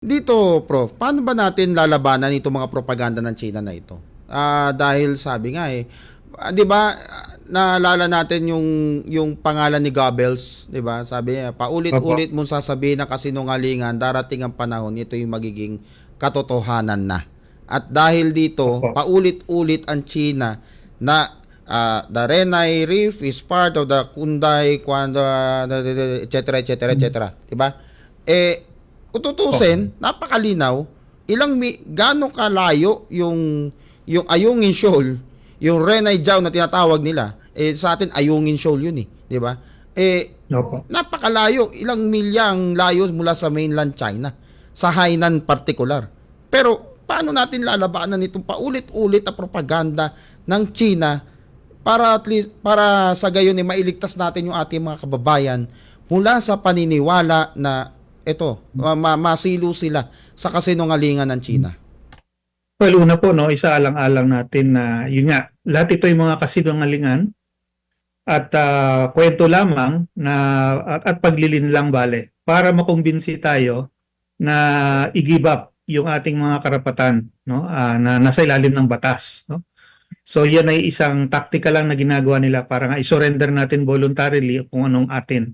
Dito, Prof, paano ba natin lalabanan itong mga propaganda ng China na ito? Ah, dahil sabi nga eh, ah, 'di ba, naalala natin yung yung pangalan ni Goebbels, 'di ba? Sabi niya, paulit-ulit mong sasabihin na kasinungalingan, darating ang panahon ito yung magiging katotohanan na. At dahil dito, Opo. paulit-ulit ang China na ah, the Renai Reef is part of the Kunday, Kwanda, etc. etc. etc. 'di ba? Eh kung tutusin, napakalinaw, ilang mi, gaano kalayo yung yung Ayungin Shoal, yung Renai Jiao na tinatawag nila, eh sa atin Ayungin Shoal yun eh, 'di ba? Eh Opo. napakalayo, ilang milya ang layo mula sa mainland China, sa Hainan particular. Pero paano natin lalabanan itong paulit-ulit na propaganda ng China para at least para sa gayon ay mailigtas natin yung ating mga kababayan mula sa paniniwala na ito, ma- ma- masilo sila sa kasinungalingan ng China. Well, una po, no, isaalang-alang natin na, yun nga, lahat ito yung mga kasinungalingan at ah, kwento lamang na, at, at paglilin lang bale para makumbinsi tayo na i-give up yung ating mga karapatan no ah, na nasa ilalim ng batas no so yan ay isang taktika lang na ginagawa nila para nga i-surrender natin voluntarily kung anong atin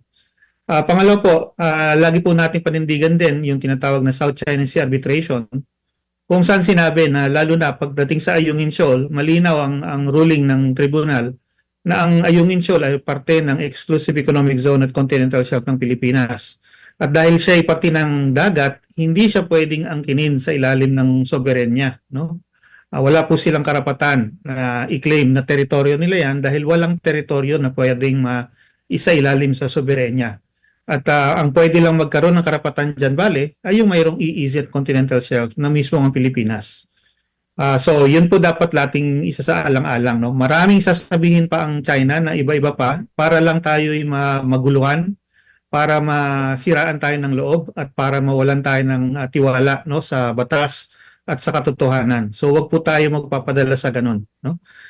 Ah, pangalawa po ah, lagi po natin panindigan din yung tinatawag na South China Sea Arbitration kung saan sinabi na lalo na pagdating sa Ayungin Shoal, malinaw ang, ang ruling ng tribunal na ang Ayungin Shoal ay parte ng Exclusive Economic Zone at Continental Shelf ng Pilipinas. At dahil siya ay parte ng dagat, hindi siya pwedeng angkinin sa ilalim ng soberenya. No? Ah, wala po silang karapatan na i-claim na teritoryo nila yan dahil walang teritoryo na pwedeng ma isa ilalim sa soberenya. At ah, ang pwede lang magkaroon ng karapatan dyan, bale, ay yung mayroong EEZ Continental Shelf na mismo ang Pilipinas. Ah, so, yun po dapat lating isa sa alang-alang. No? Maraming sasabihin pa ang China na iba-iba pa para lang tayo'y ma- maguluhan, para masiraan tayo ng loob at para mawalan tayo ng ah, tiwala no, sa batas at sa katotohanan. So, wag po tayo magpapadala sa ganun. No?